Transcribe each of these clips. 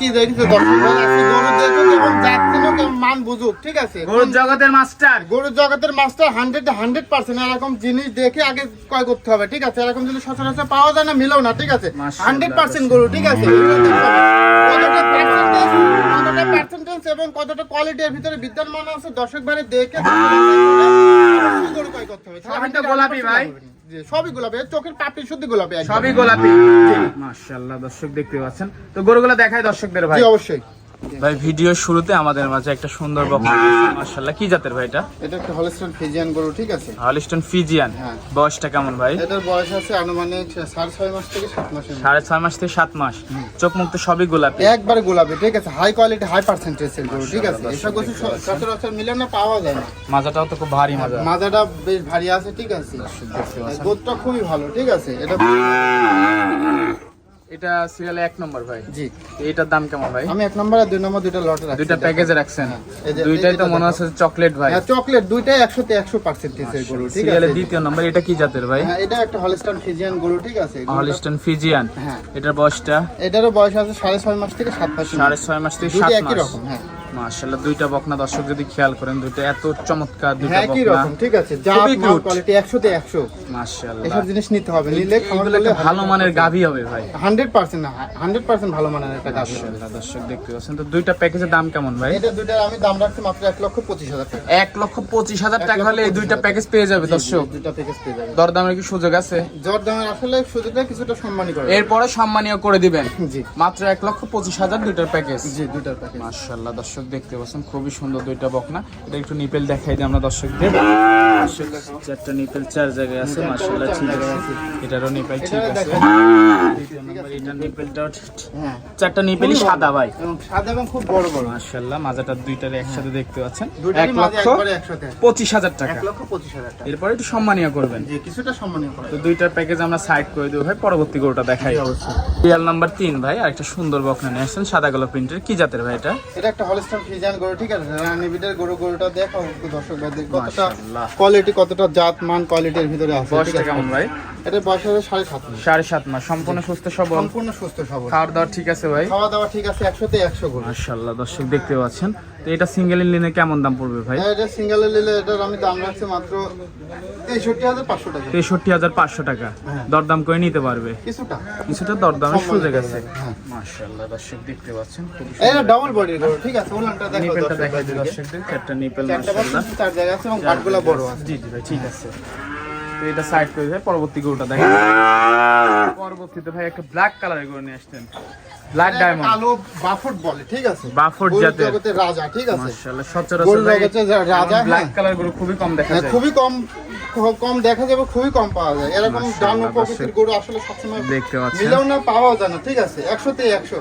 কি দেখছ দর্শক ভাই গরু দেখুক এবং যাচ্ছে না কেমন? মান বুঝুক ঠিক আছে? গরুর জগতের মাস্টার। গরুর জগতের মাস্টার হান্ড্রেড হান্ড্রেড পার্সেন্ট এরকম জিনিস দেখে আগে ক্রয় করতে হবে ঠিক আছে? এরকম জিনিস সচরাচর পাওয়া যায় না মিলেও না ঠিক আছে? হান্ড্রেড পার্সেন্ট গরু ঠিক আছে? এগুলো দেখতে হবে। কতটা পার্সেন্টেজ এবং কতটা কোয়ালিটির ভিতরে বিদ্যমান আছে দর্শক ভাই দেখে গরু ক্রয় করতে হবে। গোলাপি ভাই। সবই গোলাপি চোখের পাপড়ি শুদ্ধ গোলাপি। সবই গোলাপি। মাশাআল্লাহ দর্শক দেখতে পাচ্ছেন। তো গরুগুলো দেখায় দর্শকদের ভাই। অবশ্যই। ভাই ভিডিও শুরুতে আমাদের মাঝে একটা সুন্দর বকনা মাশাআল্লাহ। কি জাতের ভাই এটা? এটা একটা হলিস্টন ফিজিয়ান গরু ঠিক আছে? হলিস্টন ফিজিয়ান হ্যাঁ। বয়সটা কেমন ভাই? এটার বয়স আছে আনুমানিক সাড়ে ছয় মাস থেকে সাত মাস মধ্যে। সাড়ে ছয় মাস থেকে সাত মাস। চোখ মুখ তো সবই গোলাপি। একবারে গোলাপি ঠিক আছে? হাই কোয়ালিটি হাই পার্সেন্টেজের গরু ঠিক আছে? এসব গরু সচরাচর মিলে না পাওয়া যায় না। মাজাটাও তো খুব ভারী মাজা। মাজাটা বেশ ভারী আছে ঠিক আছে? গোদটা খুবই ভালো ঠিক আছে? এটা এটা সিরিয়ালে এক নম্বর ভাই। জি। তো এটার দাম কেমন ভাই? আমি এক নম্বর আর দুই নম্বর দুইটা লটে রাখছি। দুইটা প্যাকেজে রাখছেন? দুইটাই তো মনে হচ্ছে চকলেট ভাই। হ্যাঁ চকলেট দুইটাই একশোতে একশো দিছে গরু ঠিক সিরিয়ালে আছে। দ্বিতীয় নম্বর এটা কি জাতের ভাই? হ্যাঁ এটা একটা হলস্টান ফিজিয়ান গরু ঠিক আছে। হলিস্টন ফিজিয়ান হ্যাঁ। এটার বয়সটা? এটারও বয়স আছে সাড়ে ছয় মাস থেকে সাত মাস। সাড়ে ছয় মাস থেকে সাত দুইটা একই রকম হ্যাঁ। মাশাআল্লাহ দুইটা বকনা দর্শক যদি খেয়াল করেন দুইটা এত চমৎকার দুইটা হ্যাঁ একই রকম ঠিক আছে যা। কোয়ালিটি একশোতে একশো মাশাআল্লাহ। এসব জিনিস নিতে হবে নিলে ভালো মানের গাভী হবে ভাই। হান্ড্রেড পার্সেন্ট হান্ড্রেড পার্সেন্ট ভালো মানের একটা গাভি হবে। দর্শক দেখতে পাচ্ছেন তো দুইটা প্যাকেজের দাম কেমন ভাই? এটা দুইটার আমি দাম রাখছি মাত্র এক লক্ষ পঁচিশ হাজার টাকা। এক লক্ষ পঁচিশ হাজার টাকা হলে এই দুইটা প্যাকেজ পেয়ে যাবে দর্শক। দুইটা প্যাকেজ পেয়ে যাবে। দরদামের কি সুযোগ আছে? জ্বর দামের আসলে সুযোগটা কিছুটা সম্মানই করে। এরপরে সম্মানীয় করে দিবেন। জি। মাত্র এক লক্ষ পঁচিশ হাজার দুইটার প্যাকেজ জি দুইটার প্যাকেজ মাশাআল্লাহ দর্শক দেখতে পাচ্ছেন খুবই সুন্দর দুইটা বকনা। এটা একটু নিপেল দেখাই দিই আমরা দর্শকদের। চারটা নিপেল চার জায়গায় আছে মাশাআল্লাহ ঠিক আছে। এটারও নিপেল ঠিক আছে। দেখেন দ্বিতীয় নম্বর এটা নিপেলটাও হ্যাঁ। চারটা নিপেলই সাদা ভাই। এবং সাদা এবং খুব বড় বড়। মাশাআল্লাহ মাজাটা দুইটার একসাথে দেখতে পাচ্ছেন। এক লক্ষ একবারে একসাথে। পঁচিশ হাজার টাকা। এক লক্ষ পঁচিশ হাজার টাকা। এরপরে একটু সম্মানীয় করবেন। জি কিছুটা সম্মানীয় করে তো দুইটার প্যাকেজ আমরা সাইড করে দেবো ভাই পরবর্তী গরুটা দেখাই। অবশ্যই। রিয়াল নাম্বার তিন ভাই আর একটা সুন্দর বকনা নিয়ে আসছেন সাদা কালো প্রিন্টের কি জাতের ভাই এটা? এটা একটা গরু ঠিক আছে? রানিবিটের গরু গরুটা দেখো দর্শক কতটা কোয়ালিটি কতটা জাত মান কোয়ালিটির ভিতরে আছে ঠিক আছে? কেমন ভাই? এটা বয়স হবে সাড়ে সাত মাস। সাড়ে সাত মাস। সম্পূর্ণ সুস্থ সবল? সম্পূর্ণ সুস্থ সবল। খাওয়ার দাওয়ার ঠিক আছে ভাই? খাওয়া দাওয়া ঠিক আছে একশোতে একশো দর্শক দেখতে পাচ্ছেন। তো এটা সিঙ্গেল কেমন দাম পড়বে ভাই? হ্যাঁ, এটা সিঙ্গেলে নিলে এটার আমি দাম রাখছি মাত্র তেষট্টি হাজার পাঁচশো টাকা। তেষট্টি হাজার পাঁচশো টাকা। দরদাম করে নিতে পারবে? কিছুটা। কিছুটা দরদামের সুযোগ আছে। হ্যাঁ। দর্শক দেখতে পাচ্ছেন। এটা ডাবল বডির ঠিক আছে উলানটা দেখো নিপেলটা দেখাই দিই দর্শকদের চারটা নিপেল চারটা চার জায়গা আছে এবং পাটগুলা বড় আছে। জি জি ভাই ঠিক আছে। এটা সাইড করে পরবর্তী গরুটা দেখেন। পরবর্তীতে ভাই একটা ব্ল্যাক কালারের গরু নিয়ে আসতেন ব্ল্যাক ডায়মন্ড কালো বাফট বলে ঠিক আছে? বাফট জাতের। রাজা ঠিক আছে? মাশাআল্লাহ সচরাচর রাজা, ব্ল্যাক। কালার গরু খুবই কম দেখা হ্যাঁ, যায়। খুবই কম কম দেখা যাবে খুবই কম পাওয়া যায়। এরকম প্রকৃতির গরু আসলে সবসময় দেখতে মিলেও না পাওয়া যায় না ঠিক আছে? একশোতে একশো।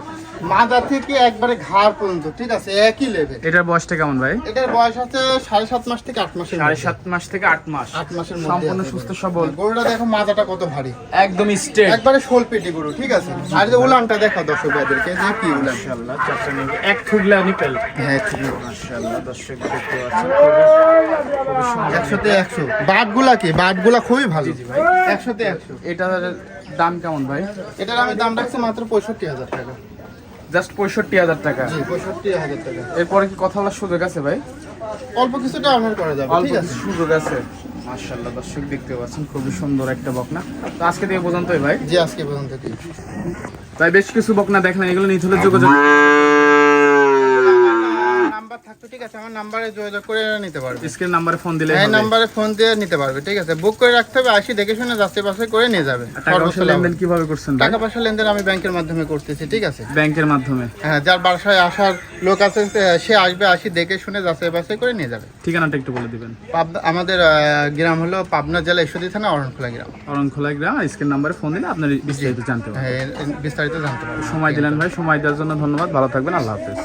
মাদা থেকে একবারে ঘাড় পর্যন্ত ঠিক আছে? একই লেভেল এটার বয়সটা কেমন ভাই? এটার বয়স আছে সাড়ে সাত মাস থেকে আট মাসের সাড়ে সাত মাস থেকে আট মাস। আট মাসের মধ্যে সম্পূর্ণ সুস্থ সবল। গরুটা দেখো মাজাটা কত ভারী। একদম স্ট্রেট একবারে শোল পেটি গরু ঠিক আছে? আর যে উলানটা দেখো দর্শক ভাইদেরকে মাশাআল্লাহ চারটা এক হ্যাঁ ঠিক মাশাআল্লাহ দর্শক দেখতে পাচ্ছেন খুবই- খুবই সুন্দর। একশোতে একশো। বাটগুলা কি? বাটগুলা খুবই ভালো। একশোতে একশো। এটার দাম কেমন ভাই? এটার আমি দাম রাখছি মাত্র পঁয়ষট্টি হাজার টাকা। জাস্ট পঁয়ষট্টি হাজার টাকা। পঁয়ষট্টি হাজার টাকা। এরপরে কি কথা বলার সুযোগ আছে ভাই? অল্প কিছুটা অনার করা যাবে অল্প সুযোগ আছে। মাশাআল্লাহ দর্শক দেখতে পাচ্ছেন খুবই সুন্দর একটা বকনা। তো আজকে থেকে পর্যন্তই ভাই। জি আজকে পর্যন্ত তাই বেশ কিছু বকনা দেখলেন এগুলো নিয়ে চলে যোগাযোগ আছে আমার নাম্বারে যোগাযোগ করে নিতে পারবে। স্ক্রিন নাম্বারে ফোন দিলে এই নাম্বারে ফোন দিয়ে নিতে পারবে ঠিক আছে? বুক করে রাখতে হবে আসি দেখে শুনে যাচাই বাছাই করে নিয়ে যাবে। টাকা পয়সা লেনদেন কীভাবে করছেন টাকা পয়সা লেনদেন আমি ব্যাংকের মাধ্যমে করতেছি ঠিক আছে? ব্যাংকের মাধ্যমে? হ্যাঁ যার বাসায় আসার লোক আছে সে আসবে আসি দেখে শুনে যাচাই বাছাই করে নিয়ে যাবে। ঠিকানাটা একটু বলে দিবেন। পাবনা আমাদের গ্রাম হলো পাবনা জেলা ঈশ্বরদী থানা অরণখোলা গ্রাম। অরণখোলা গ্রাম স্ক্রিন নাম্বারে ফোন দিলে আপনার বিস্তারিত জানতে পারবেন। হ্যাঁ বিস্তারিত জানতে পারবে সময় দিলেন ভাই সময় দেওয়ার জন্য ধন্যবাদ ভালো থাকবেন আল্লাহ হাফেজ।